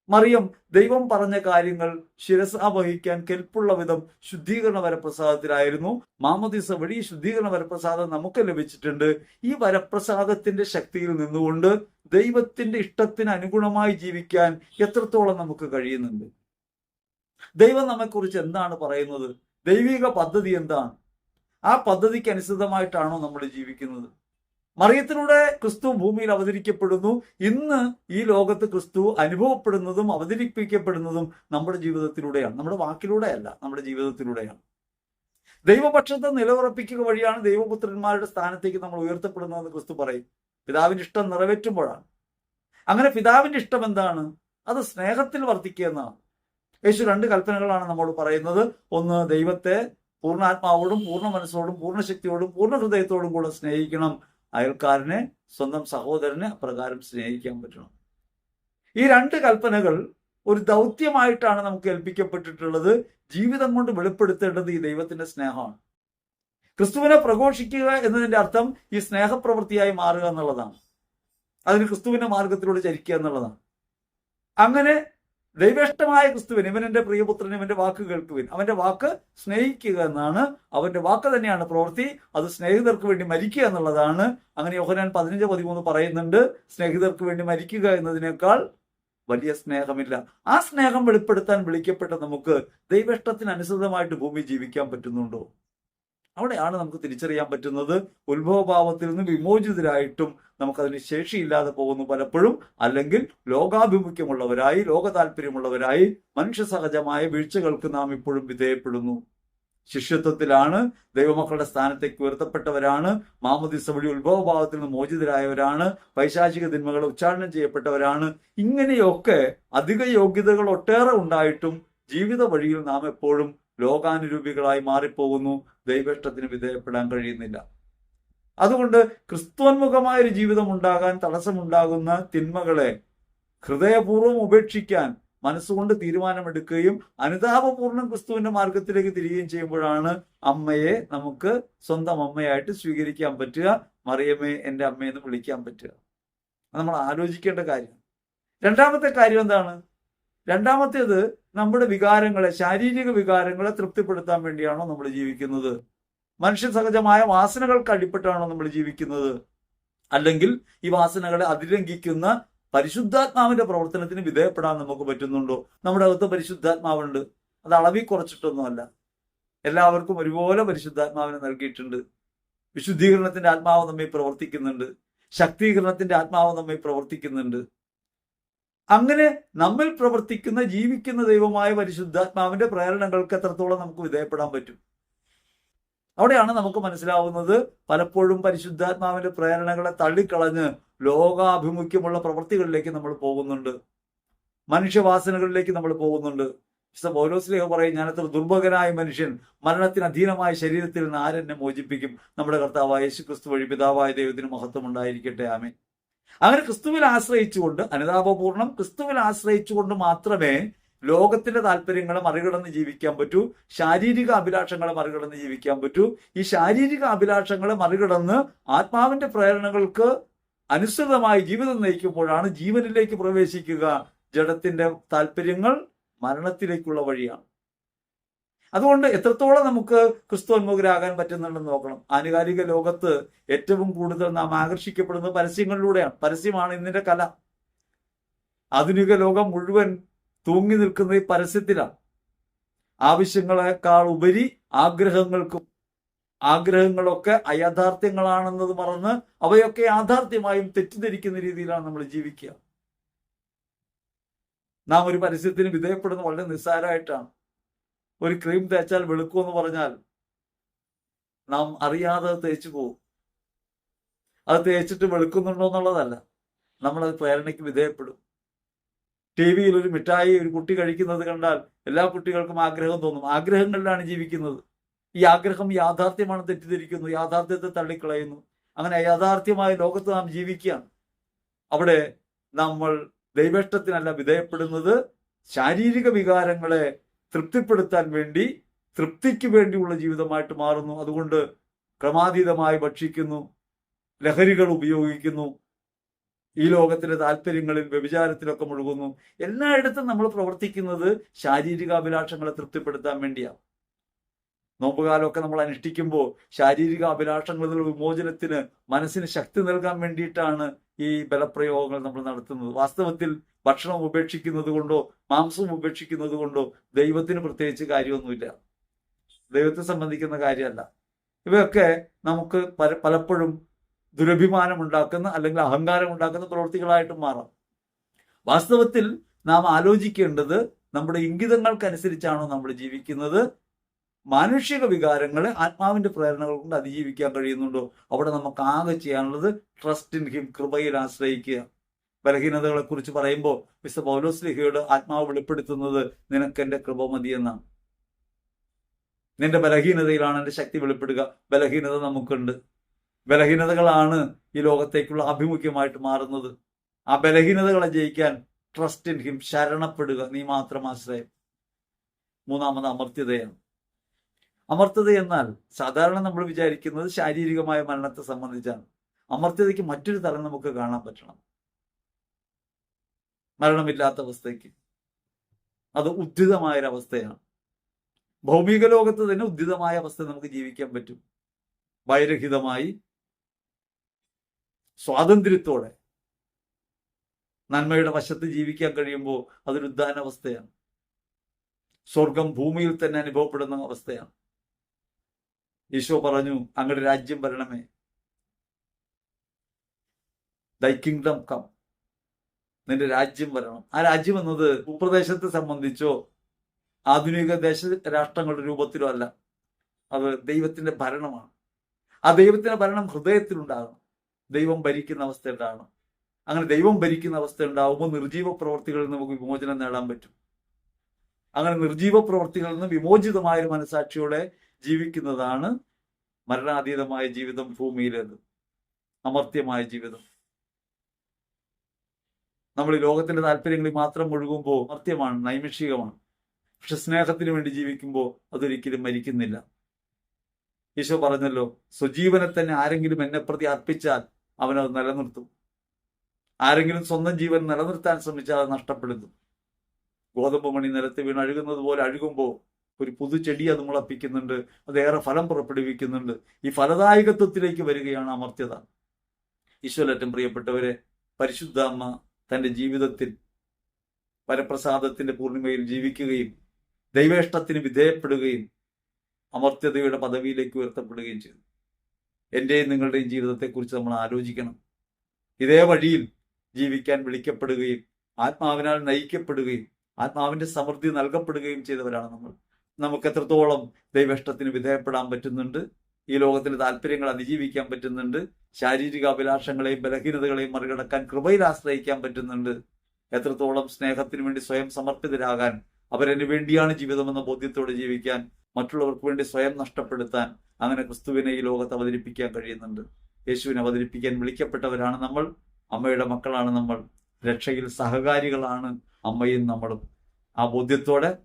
Speaker 1: മറിയം ദൈവം പറഞ്ഞ കാര്യങ്ങൾ ശിരസ വഹിക്കാൻ കെൽപ്പുള്ള വിധം ശുദ്ധീകരണ വരപ്രസാദത്തിലായിരുന്നു. മാമദീസ വഴി ശുദ്ധീകരണ വരപ്രസാദം നമുക്ക് ലഭിച്ചിട്ടുണ്ട്. ഈ വരപ്രസാദത്തിന്റെ ശക്തിയിൽ നിന്നുകൊണ്ട് ദൈവത്തിന്റെ ഇഷ്ടത്തിന് അനുഗുണമായി ജീവിക്കാൻ എത്രത്തോളം നമുക്ക് കഴിയുന്നുണ്ട്? ദൈവം നമ്മെക്കുറിച്ച് എന്താണ് പറയുന്നത്? ദൈവിക പദ്ധതി എന്താണ്? ആ പദ്ധതിക്ക് അനുസൃതമായിട്ടാണോ നമ്മൾ ജീവിക്കുന്നത്? മറിയത്തിലൂടെ ക്രിസ്തു ഭൂമിയിൽ അവതരിക്കപ്പെടുന്നു. ഇന്ന് ഈ ലോകത്ത് ക്രിസ്തു അനുഭവപ്പെടുന്നതും അവതരിപ്പിക്കപ്പെടുന്നതും നമ്മുടെ ജീവിതത്തിലൂടെയാണ്. നമ്മുടെ വാക്കിലൂടെയല്ല നമ്മുടെ ജീവിതത്തിലൂടെയാണ്. ദൈവപക്ഷത്തെ നിലവുറപ്പിക്കുക വഴിയാണ് ദൈവപുത്രന്മാരുടെ സ്ഥാനത്തേക്ക് നമ്മൾ ഉയർത്തപ്പെടുന്നതെന്ന് ക്രിസ്തു പറയും. പിതാവിന്റെ ഇഷ്ടം നിറവേറ്റുമ്പോഴാണ്. അങ്ങനെ പിതാവിന്റെ ഇഷ്ടം എന്താണ്? അത് സ്നേഹത്തിൽ വർദ്ധിക്കുക എന്നാണ്. യേശു രണ്ട് കൽപ്പനകളാണ് നമ്മോട് പറയുന്നത്. ഒന്ന് ദൈവത്തെ പൂർണാത്മാവോടും പൂർണ മനസ്സോടും പൂർണ ശക്തിയോടും പൂർണ ഹൃദയത്തോടും കൂടെ സ്നേഹിക്കണം. അയൽക്കാരനെ സ്വന്തം സഹോദരനെ അപ്രകാരം സ്നേഹിക്കാൻ പറ്റണം. ഈ രണ്ട് കൽപ്പനകൾ ഒരു ദൗത്യമായിട്ടാണ് നമുക്ക് ഏൽപ്പിക്കപ്പെട്ടിട്ടുള്ളത്. ജീവിതം കൊണ്ട് വെളിപ്പെടുത്തേണ്ടത് ഈ ദൈവത്തിന്റെ സ്നേഹമാണ്. ക്രിസ്തുവിനെ പ്രഘോഷിക്കുക എന്നതിന്റെ അർത്ഥം ഈ സ്നേഹപ്രവൃത്തിയായി മാറുക എന്നുള്ളതാണ്. അതിന് ക്രിസ്തുവിന്റെ മാർഗത്തിലൂടെ ചരിക്കുക എന്നുള്ളതാണ്. അങ്ങനെ ദൈവേഷ്ടമായ ക്രിസ്തുവിൻ ഇവൻ പ്രിയപുത്രൻ ഇവന്റെ വാക്ക് കേൾക്കുവിൻ. അവന്റെ വാക്ക് സ്നേഹിക്കുക എന്നാണ് അവന്റെ വാക്ക് തന്നെയാണ് പ്രവൃത്തി. അത് സ്നേഹിതർക്ക് വേണ്ടി മരിക്കുക എന്നുള്ളതാണ്. അങ്ങനെ യോഹനാൻ പതിനഞ്ച് പതിമൂന്ന് പറയുന്നുണ്ട് സ്നേഹിതർക്ക് വേണ്ടി മരിക്കുക എന്നതിനേക്കാൾ വലിയ സ്നേഹമില്ല. ആ സ്നേഹം വെളിപ്പെടുത്താൻ വിളിക്കപ്പെട്ട നമുക്ക് ദൈവേഷ്ടത്തിന് അനുസൃതമായിട്ട് ഭൂമി ജീവിക്കാൻ പറ്റുന്നുണ്ടോ? അവിടെയാണ് നമുക്ക് തിരിച്ചറിയാൻ പറ്റുന്നത്. ഉത്ഭവഭാവത്തിൽ നിന്ന് വിമോചിതരായിട്ടും നമുക്കതിന് ശേഷിയില്ലാതെ പോകുന്നു പലപ്പോഴും. അല്ലെങ്കിൽ ലോകാഭിമുഖ്യമുള്ളവരായി ലോക താല്പര്യമുള്ളവരായി മനുഷ്യ സഹജമായ വീഴ്ചകൾക്ക് നാം ഇപ്പോഴും വിധേയപ്പെടുന്നു. ശിഷ്യത്വത്തിലാണ് ദൈവമക്കളുടെ സ്ഥാനത്തേക്ക് ഉയർത്തപ്പെട്ടവരാണ് മാമുദിസ വഴി ഉത്ഭവഭാവത്തിൽ നിന്ന് മോചിതരായവരാണ് പൈശാചിക തിന്മകൾ ഉച്ചാരണം ചെയ്യപ്പെട്ടവരാണ്. ഇങ്ങനെയൊക്കെ അധിക യോഗ്യതകൾ ഒട്ടേറെ ഉണ്ടായിട്ടും ജീവിത വഴിയിൽ നാം എപ്പോഴും ലോകാനുരൂപികളായി മാറിപ്പോകുന്നു. ദൈവേഷ്ടത്തിന് വിധേയപ്പെടാൻ കഴിയുന്നില്ല. അതുകൊണ്ട് ക്രിസ്തുവന്മുഖമായ ഒരു ജീവിതം ഉണ്ടാകാൻ തടസ്സമുണ്ടാകുന്ന തിന്മകളെ ഹൃദയപൂർവം ഉപേക്ഷിക്കാൻ മനസ്സുകൊണ്ട് തീരുമാനമെടുക്കുകയും അനുതാപപൂർണം ക്രിസ്തുവിന്റെ മാർഗത്തിലേക്ക് തിരികുകയും ചെയ്യുമ്പോഴാണ് അമ്മയെ നമുക്ക് സ്വന്തം അമ്മയായിട്ട് സ്വീകരിക്കാൻ പറ്റുക മറിയമ്മേ എന്റെ അമ്മയെന്ന് വിളിക്കാൻ പറ്റുക. നമ്മൾ ആലോചിക്കേണ്ട കാര്യം. രണ്ടാമത്തെ കാര്യം എന്താണ്? രണ്ടാമത്തേത് നമ്മുടെ വികാരങ്ങളെ ശാരീരിക വികാരങ്ങളെ തൃപ്തിപ്പെടുത്താൻ വേണ്ടിയാണോ നമ്മൾ ജീവിക്കുന്നത്? മനുഷ്യ സഹജമായ വാസനകൾക്ക് അടിപ്പെട്ടാണോ നമ്മൾ ജീവിക്കുന്നത്? അല്ലെങ്കിൽ ഈ വാസനകളെ അതിലംഘിക്കുന്ന പരിശുദ്ധാത്മാവിന്റെ പ്രവർത്തനത്തിന് വിധേയപ്പെടാൻ നമുക്ക് പറ്റുന്നുണ്ടോ? നമ്മുടെ അകത്ത് പരിശുദ്ധാത്മാവുണ്ട്. അത് അളവിൽ കുറച്ചിട്ടൊന്നുമല്ല. എല്ലാവർക്കും ഒരുപോലെ പരിശുദ്ധാത്മാവിനെ നൽകിയിട്ടുണ്ട്. വിശുദ്ധീകരണത്തിന്റെ ആത്മാവ് നമ്മെ പ്രവർത്തിക്കുന്നുണ്ട്. ശക്തീകരണത്തിന്റെ ആത്മാവ് നമ്മെ പ്രവർത്തിക്കുന്നുണ്ട്. അങ്ങനെ നമ്മിൽ പ്രവർത്തിക്കുന്ന ജീവിക്കുന്ന ദൈവമായ പരിശുദ്ധാത്മാവിന്റെ പ്രേരണകൾക്ക് എത്രത്തോളം നമുക്ക് വിധേയപ്പെടാൻ പറ്റും? അവിടെയാണ് നമുക്ക് മനസ്സിലാവുന്നത് പലപ്പോഴും പരിശുദ്ധാത്മാവിന്റെ പ്രേരണകളെ തള്ളിക്കളഞ്ഞ് ലോകാഭിമുഖ്യമുള്ള പ്രവൃത്തികളിലേക്ക് നമ്മൾ പോകുന്നുണ്ട്. മനുഷ്യവാസനകളിലേക്ക് നമ്മൾ പോകുന്നുണ്ട്. വിശുദ്ധ പൗലോസ്ലേഹ പറയും ഞാനത്ര ദുർഭകനായ മനുഷ്യൻ മരണത്തിന് അധീനമായ ശരീരത്തിൽ നിന്ന് ആരെന്നെ മോചിപ്പിക്കും? നമ്മുടെ കർത്താവായ യേശു ക്രിസ്തു വഴി പിതാവായ ദൈവത്തിന് മഹത്വം ഉണ്ടായിരിക്കട്ടെ. ആമേ അങ്ങനെ ക്രിസ്തുവിൽ ആശ്രയിച്ചുകൊണ്ട് അനുതാപപൂർണം ക്രിസ്തുവിൽ ആശ്രയിച്ചുകൊണ്ട് മാത്രമേ ലോകത്തിന്റെ താല്പര്യങ്ങളെ മറികടന്ന് ജീവിക്കാൻ പറ്റൂ ശാരീരിക അഭിലാഷങ്ങളെ മറികടന്ന് ജീവിക്കാൻ പറ്റൂ. ഈ ശാരീരിക അഭിലാഷങ്ങളെ മറികടന്ന് ആത്മാവിന്റെ പ്രേരണകൾക്ക് അനുസൃതമായി ജീവിതം നയിക്കുമ്പോഴാണ് ജീവനിലേക്ക് പ്രവേശിക്കുക ജഡത്തിന്റെ താല്പര്യങ്ങൾ മരണത്തിലേക്കുള്ള വഴിയാണ്. അതുകൊണ്ട് എത്രത്തോളം നമുക്ക് ക്രിസ്തുവന്മുഖരാകാൻ പറ്റുന്നുണ്ടെന്ന് നോക്കണം. ആനുകാലിക ലോകത്ത് ഏറ്റവും കൂടുതൽ നാം ആകർഷിക്കപ്പെടുന്നത് പരസ്യങ്ങളിലൂടെയാണ്. പരസ്യമാണ് ഇന്നിന്റെ കല. ആധുനിക ലോകം മുഴുവൻ തൂങ്ങി നിൽക്കുന്ന ഈ പരസ്യത്തിലാണ് ആവശ്യങ്ങളെക്കാൾ ഉപരി ആഗ്രഹങ്ങൾക്കും ആഗ്രഹങ്ങളൊക്കെ അയാഥാർത്ഥ്യങ്ങളാണെന്നത് മറന്ന് അവയൊക്കെ യാഥാർത്ഥ്യമായും തെറ്റിദ്ധരിക്കുന്ന രീതിയിലാണ് നമ്മൾ ജീവിക്കുക. നാം ഒരു പരസ്യത്തിന് വിധേയപ്പെടുന്ന വളരെ നിസ്സാരമായിട്ടാണ്. ഒരു ക്രീം തേച്ചാൽ വെളുക്കുമെന്ന് പറഞ്ഞാൽ നാം അറിയാതെ തേച്ചു പോകും. അത് തേച്ചിട്ട് വെളുക്കുന്നുണ്ടോ എന്നുള്ളതല്ല. നമ്മളത് പ്രേരണയ്ക്ക് വിധേയപ്പെടും. ടി വിയിൽ ഒരു മിഠായി ഒരു കുട്ടി കഴിക്കുന്നത് കണ്ടാൽ എല്ലാ കുട്ടികൾക്കും ആഗ്രഹം തോന്നും. ആഗ്രഹങ്ങളിലാണ് ജീവിക്കുന്നത്. ഈ ആഗ്രഹം യാഥാർത്ഥ്യമാണ് തെറ്റിദ്ധരിക്കുന്നു യാഥാർത്ഥ്യത്തെ തള്ളിക്കളയുന്നു. അങ്ങനെ യാഥാർത്ഥ്യമായ ലോകത്ത് നാം ജീവിക്കുകയാണ്. അവിടെ നമ്മൾ ദൈവേഷ്ടത്തിനല്ല വിധേയപ്പെടുന്നത് ശാരീരിക വികാരങ്ങളെ തൃപ്തിപ്പെടുത്താൻ വേണ്ടി തൃപ്തിക്ക് വേണ്ടിയുള്ള ജീവിതമായിട്ട് മാറുന്നു. അതുകൊണ്ട് ക്രമാതീതമായി ഭക്ഷിക്കുന്നു ലഹരികൾ ഉപയോഗിക്കുന്നു ഈ ലോകത്തിലെ താല്പര്യങ്ങളിൽ വ്യഭിചാരത്തിലൊക്കെ മുഴുകുന്നു. എല്ലായിടത്തും നമ്മൾ പ്രവർത്തിക്കുന്നത് ശാരീരിക അഭിലാഷങ്ങളെ തൃപ്തിപ്പെടുത്താൻ വേണ്ടിയാണ്. നോമ്പുകാലമൊക്കെ നമ്മൾ അനുഷ്ഠിക്കുമ്പോൾ ശാരീരിക അഭിലാഷങ്ങളിൽ നിന്നുള്ള വിമോചനത്തിന് മനസ്സിന് ശക്തി നൽകാൻ വേണ്ടിയിട്ടാണ് ഈ ബലപ്രയോഗങ്ങൾ നമ്മൾ നടത്തുന്നത്. വാസ്തവത്തിൽ ഭക്ഷണം ഉപേക്ഷിക്കുന്നത് കൊണ്ടോ മാംസം ഉപേക്ഷിക്കുന്നത് കൊണ്ടോ ദൈവത്തിന് പ്രത്യേകിച്ച് കാര്യമൊന്നുമില്ല. ദൈവത്തെ സംബന്ധിക്കുന്ന കാര്യമല്ല. ഇവയൊക്കെ നമുക്ക് പല പലപ്പോഴും ദുരഭിമാനം ഉണ്ടാക്കുന്ന അല്ലെങ്കിൽ അഹങ്കാരം ഉണ്ടാക്കുന്ന പ്രവൃത്തികളായിട്ട് മാറാം. വാസ്തവത്തിൽ നാം ആലോചിക്കേണ്ടത് നമ്മുടെ ഇംഗിതങ്ങൾക്കനുസരിച്ചാണോ നമ്മൾ ജീവിക്കുന്നത്? മാനുഷിക വികാരങ്ങളെ ആത്മാവിന്റെ പ്രേരണകൾ കൊണ്ട് അതിജീവിക്കാൻ കഴിയുന്നുണ്ടോ? അവിടെ നമുക്ക് ആകെ ചെയ്യാനുള്ളത് ട്രസ്റ്റ് ഇൻ ഹിം കൃപയിൽ ആശ്രയിക്കുക. ബലഹീനതകളെ കുറിച്ച് പറയുമ്പോൾ മിസ്റ്റർ പൗലോസ് ലിഹിയോട് ആത്മാവ് വെളിപ്പെടുത്തുന്നത് നിനക്ക് എന്റെ കൃപ മതി എന്നാണ്. നിന്റെ ബലഹീനതയിലാണ് എന്റെ ശക്തി വെളിപ്പെടുക. ബലഹീനത നമുക്കുണ്ട്. ബലഹീനതകളാണ് ഈ ലോകത്തേക്കുള്ള ആഭിമുഖ്യമായിട്ട് മാറുന്നത്. ആ ബലഹീനതകളെ ജയിക്കാൻ ട്രസ്റ്റ് ഇൻ ഹിം ശരണപ്പെടുക. നീ മാത്രം ആശ്രയം. മൂന്നാമത് അമർത്യതയാണ്. അമർത്തത എന്നാൽ സാധാരണ നമ്മൾ വിചാരിക്കുന്നത് ശാരീരികമായ മരണത്തെ സംബന്ധിച്ചാണ്. അമർത്യതയ്ക്ക് മറ്റൊരു തരം നമുക്ക് കാണാൻ പറ്റണം. മരണമില്ലാത്ത അവസ്ഥയ്ക്ക്. അത് ഉദ്ധിതമായൊരവസ്ഥയാണ്. ഭൗമിക ലോകത്ത് തന്നെ ഉദ്ധിതമായ അവസ്ഥ നമുക്ക് ജീവിക്കാൻ പറ്റും. ഭയരഹിതമായി സ്വാതന്ത്ര്യത്തോടെ നന്മയുടെ വശത്ത് ജീവിക്കാൻ കഴിയുമ്പോൾ അതൊരു ഉദ്ധാനാവസ്ഥയാണ്. സ്വർഗം ഭൂമിയിൽ തന്നെ അനുഭവപ്പെടുന്ന അവസ്ഥയാണ്. ഈശോ പറഞ്ഞു അങ്ങയുടെ രാജ്യം വരണമേ. ദൈ കിങ്ഡം കം നിന്റെ രാജ്യം വരണം. ആ രാജ്യം എന്നത് ഭൂപ്രദേശത്തെ സംബന്ധിച്ചോ ആധുനിക ദേശ രാഷ്ട്രങ്ങളുടെ രൂപത്തിലോ അല്ല. അത് ദൈവത്തിന്റെ ഭരണമാണ്. ആ ദൈവത്തിന്റെ ഭരണം ഹൃദയത്തിലുണ്ടാകണം. ദൈവം ഭരിക്കുന്ന അവസ്ഥ ഉണ്ടാകണം അങ്ങനെ ദൈവം ഭരിക്കുന്ന അവസ്ഥ ഉണ്ടാവുമ്പോൾ നിർജീവ പ്രവർത്തികളിൽ നമുക്ക് വിമോചനം നേടാൻ പറ്റും. അങ്ങനെ നിർജീവ പ്രവർത്തികളിൽ നിന്ന് വിമോചിതമായ ഒരു മനസാക്ഷിയോടെ ജീവിക്കുന്നതാണ് മരണാതീതമായ ജീവിതം ഭൂമിയിലേത്. അമർത്യമായ ജീവിതം. നമ്മൾ ലോകത്തിന്റെ താല്പര്യങ്ങളിൽ മാത്രം മുഴുകുമ്പോൾ അമർത്യമാണ് നൈമിഷികമാണ്. പക്ഷെ സ്നേഹത്തിന് വേണ്ടി ജീവിക്കുമ്പോൾ അതൊരിക്കലും മരിക്കുന്നില്ല. ഈശോ പറഞ്ഞല്ലോ സ്വജീവനെ തന്നെ ആരെങ്കിലും എന്നെ പ്രതി അർപ്പിച്ചാൽ അവനത് നിലനിർത്തും. ആരെങ്കിലും സ്വന്തം ജീവൻ നിലനിർത്താൻ ശ്രമിച്ചാൽ അത് നഷ്ടപ്പെടുന്നു. ഗോതമ്പ് മണി നിലത്ത് വീണ് അഴുകുന്നത് പോലെ അഴുകുമ്പോൾ ഒരു പുതുചെടി അത് മുളപ്പിക്കുന്നുണ്ട്. അതേറെ ഫലം പുറപ്പെടുവിക്കുന്നുണ്ട്. ഈ ഫലദായകത്വത്തിലേക്ക് വരികയാണ് അമർത്യത. ഈശ്വരറ്റം പ്രിയപ്പെട്ടവരെ പരിശുദ്ധ അമ്മ തന്റെ ജീവിതത്തിൽ വരപ്രസാദത്തിന്റെ പൂർണിമയിൽ ജീവിക്കുകയും ദൈവേഷ്ടത്തിന് വിധേയപ്പെടുകയും അമർത്യതയുടെ പദവിയിലേക്ക് ഉയർത്തപ്പെടുകയും ചെയ്തു. എന്റെയും നിങ്ങളുടെയും ജീവിതത്തെക്കുറിച്ച് നമ്മൾ ആലോചിക്കണം. ഇതേ വഴിയിൽ ജീവിക്കാൻ വിളിക്കപ്പെടുകയും ആത്മാവിനാൽ നയിക്കപ്പെടുകയും ആത്മാവിന്റെ സമൃദ്ധി നൽകപ്പെടുകയും ചെയ്തവരാണ് നമ്മൾ. നമുക്ക് എത്രത്തോളം ദൈവഷ്ടത്തിന് വിധേയപ്പെടാൻ പറ്റുന്നുണ്ട് ഈ ലോകത്തിലെ താല്പര്യങ്ങൾ അതിജീവിക്കാൻ പറ്റുന്നുണ്ട് ശാരീരിക അഭിലാഷങ്ങളെയും ബലഹീനതകളെയും മറികടക്കാൻ കൃപയിൽ ആശ്രയിക്കാൻ പറ്റുന്നുണ്ട് എത്രത്തോളം സ്നേഹത്തിന് വേണ്ടി സ്വയം സമർപ്പിതരാകാൻ അവരതിനു വേണ്ടിയാണ് ജീവിതമെന്ന ബോധ്യത്തോടെ ജീവിക്കാൻ മറ്റുള്ളവർക്ക് വേണ്ടി സ്വയം നഷ്ടപ്പെടുത്താൻ അങ്ങനെ ക്രിസ്തുവിനെ ഈ ലോകത്ത് അവതരിപ്പിക്കാൻ കഴിയുന്നുണ്ട്. യേശുവിനെ അവതരിപ്പിക്കാൻ വിളിക്കപ്പെട്ടവരാണ് നമ്മൾ. അമ്മയുടെ മക്കളാണ് നമ്മൾ. രക്ഷയിൽ സഹകാരികളാണ് അമ്മയും നമ്മളും. ആ ബോധ്യത്തോടെ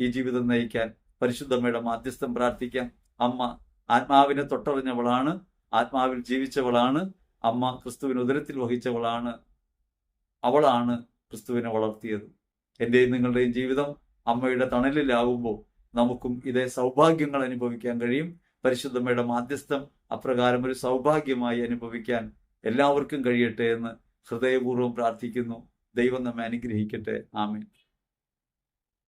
Speaker 1: ഈ ജീവിതം നയിക്കാൻ പരിശുദ്ധമ്മയുടെ മാധ്യസ്ഥം പ്രാർത്ഥിക്കാം അമ്മ ആത്മാവിനെ തൊട്ടറിഞ്ഞവളാണ്. ആത്മാവിൽ ജീവിച്ചവളാണ്. അമ്മ ക്രിസ്തുവിന് ഉദരത്തിൽ വഹിച്ചവളാണ്. അവളാണ് ക്രിസ്തുവിനെ വളർത്തിയത്. എന്റെയും നിങ്ങളുടെയും ജീവിതം അമ്മയുടെ തണലിലാവുമ്പോൾ നമുക്കും ഇതേ സൗഭാഗ്യങ്ങൾ അനുഭവിക്കാൻ കഴിയും. പരിശുദ്ധമ്മയുടെ മാധ്യസ്ഥം അപ്രകാരം ഒരു സൗഭാഗ്യമായി അനുഭവിക്കാൻ എല്ലാവർക്കും കഴിയട്ടെ എന്ന് ഹൃദയപൂർവം പ്രാർത്ഥിക്കുന്നു. ദൈവം നമ്മെ അനുഗ്രഹിക്കട്ടെ. ആമേൻ.